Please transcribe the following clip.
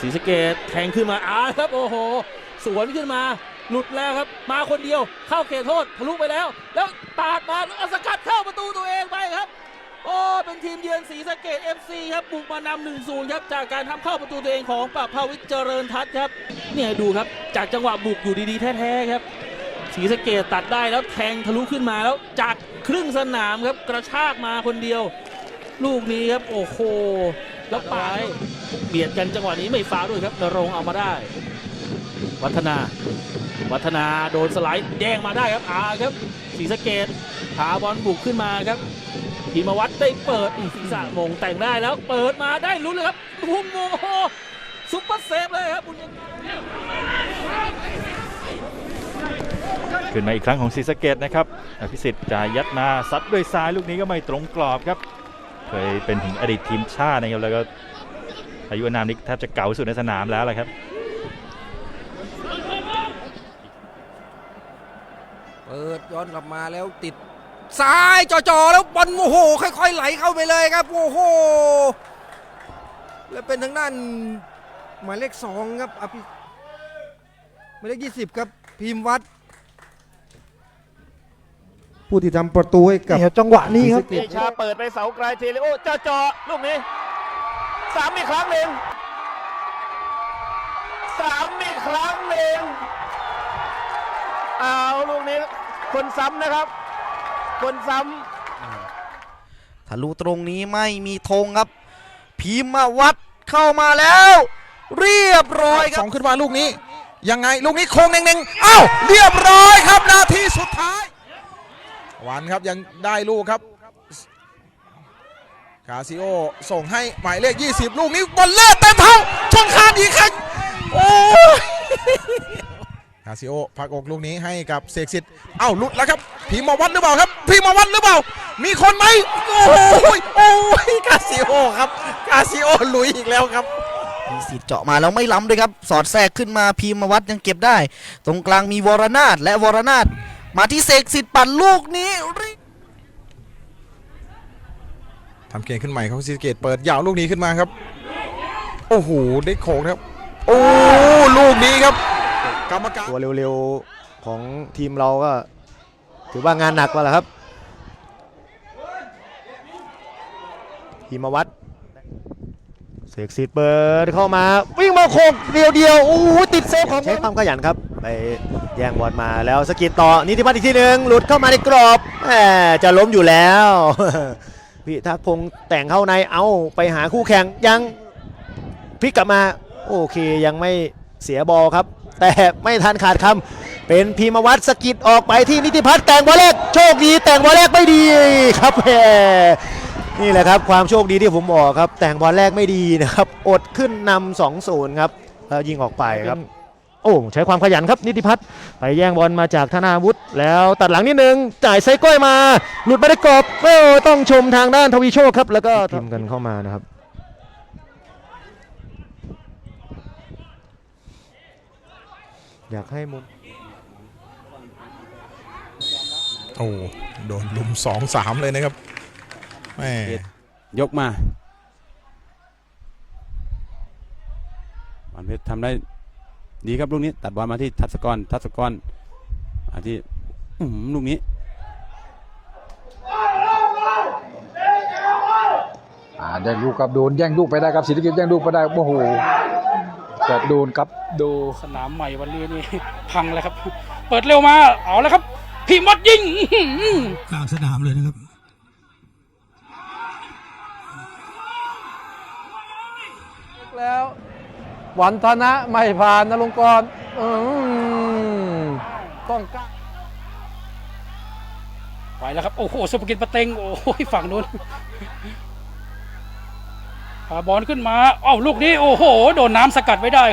ศรีสะเกดแทงขึ้นมาอ้าครับ โอ้โห สวนขึ้นมา หลุดแล้วครับ มาคนเดียว เข้าเขตโทษทะลุไปแล้ว แล้วปาดมาแล้วเอสกัดเข้าประตูตัวเองไปครับ โอ้ เป็นทีมเยือนศรีสะเกด FC ครับบุกมานำหนึ่งศูนย์ครับ จากการทำเข้าประตูตัวเองของปราบภาวิทย์เจริญทัศน์ครับ เนี่ยดูครับ จากจังหวะบุกอยู่ดีๆแท้ๆครับศรีสะเกดตัดได้แล้วแทงทะลุขึ้นมาแล้วจากครึ่งสนามครับกระชากมาคนเดียว ลูกนี้ครับโอ้โห แล้วปายเบียดกันจังหวะนี้ไม่ฟาวด้วยครับนรงเอามาได้ วัฒนา วัฒนาโดนสไลด์แย่งมาได้ครับอาครับศรีสะเกดพาบอลบุกขึ้นมาครับพีมวัตได้เปิดอีกศีรษะมงแต่งได้แล้ว เปิดมาได้ลุ้นเลยครับพุ่มโมโหซุปเปอร์เซฟเลยครับบุญยังขึ้นมาอีกครั้งของศรีสะเกดนะครับอภิสิทธิ์จ่ายยัดมาซัดด้วยซ้ายลูกนี้ก็ไม่ตรงกรอบครับ เคยเป็นถึงอดีตทีมชาตินะครับแล้วก็อายุอานามนี้แทบจะเก่าสุดในสนามแล้วแหละครับเปิดย้อนกลับมาแล้วติดซ้ายจ่อๆแล้วบอลโอ้โห ค่อยๆไหลเข้าไปเลยครับโอ้โหแล้วเป็นทางด้านหมายเลขสองครับอภิหมายเลขยี่สิบครับพิมพ์วัด ผู้ที่ทำประตูให้กับ เนี่ยจังหวะนี้ครับศรีสะเกษชาเปิดไปเสาไกลเทเลโอเจาะเจาะลูกนี้สามอีกครั้งหนึ่งสามอีกครั้งหนึ่งเอาลูกนี้คนซ้ำนะครับ คนซ้ำทะลุตรงนี้ไม่มีธงครับพีมมาวัดเข้ามาแล้ว เรียบร้อยคสรับองขึ้นมาลูกนี้ ยังไงลูกนี้โค้งเน่งๆอ้าวเรียบร้อยครับนาทีสุดท้าย วันครับยังได้ลูกครับคาซิโอส่งให้หมายเลข 20 ลูกนี้บอลเลิศเต็มเท้าชนคานอีกครั้งโอ้คาซิโอพักอกลูกนี้ให้กับเสกสิทธิ์เอ้าหลุดแล้วครับพีมวัดหรือเปล่าครับพีมวัดหรือเปล่า มีคนไหมโอ้ยโอ้ยคาซิโอครับคาซิโอลุยอีกแล้วครับมีสิทธิ์เจาะมาแล้วไม่ล้ำด้วยครับ สอดแทรกขึ้นมาพีมวัดยังเก็บได้ ตรงกลางมีวรนาถและวรนาถ มาที่เสกสิทธิ์ปั่นลูกนี้เรียทำเกมขึ้นใหม่ของซีสะเกตเปิดยาวลูกนี้ขึ้นมาครับ โอ้โหได้โขงครับ โอ้ลูกนี้ครับกรรมการตัวเร็วๆของทีมเราก็ถือว่างานหนักกว่าแหละครับทีมวัดเสกสิทธิ์เปิดเข้ามา วิ่งมาโคกเดียวเดียวๆโอ้โหติดเซฟของใช้ความขยันครับไปแย่งบอลมาแล้วสกิดต่อนิติพัฒน์อีกทีหนึ่งหลุดเข้ามาในกรอบแหมจะล้มอยู่แล้วพิทักษ์พงแต่งเข้าในเอาไปหาคู่แข่งยังพลิกกลับมา โอเคยังไม่เสียบอลครับ แต่ไม่ทันขาดคำเป็นพีมวัตสกิดออกไปที่นิติพัฒน์แต่งบอลแรกโชคดีแต่งบอลแรกไม่ดีครับแหมนี่แหละครับความโชคดีที่ผมบอกครับ แต่งบอลแรกไม่ดีนะครับ อดขึ้นนำ2 0ครับแล้วยิงออกไปครับ โอ้ใช้ความขยันครับนิติพัฒน์ไปแย่งบอลมาจากธนาวุฒิแล้วตัดหลังนิดนึง จ่ายไซก้อยมา หลุดไม่ได้กรอบโอ้ต้องชมทางด้านทวีโชคครับ แล้วก็ทีมกันเข้ามานะครับอยากให้มุมโอ้โดนลุมสองสามเลยนะครับแม่ยกมาบอลเพชรทำได้ ดีครับลูกนี้ตัดบอลมาที่ทัศกรทัศกรมาที่อื้อหือลูกนี้อ่าแย่งลูกครับโดนแย่งลูกไปได้ครับศรีสะเกษแย่งลูกไปได้โอ้โหแต่โดนครับดูสนามใหม่วันนี้นี่พังเลยครับ เปิดเร็วมาเอาแล้วครับพีมวัดยิงอื้อหือกลางสนามเลยนะครับแล้ว วันธนะไม่ผ่านนรงกรต้องก้าไปแล้วครับ โอ้โหสุภกิจประเต็ง โอ้โหฝั่งนู้นพาบอลขึ้นมา เอ้าลูกนี้ โอ้โห โดนน้ำสกัดไว้ได้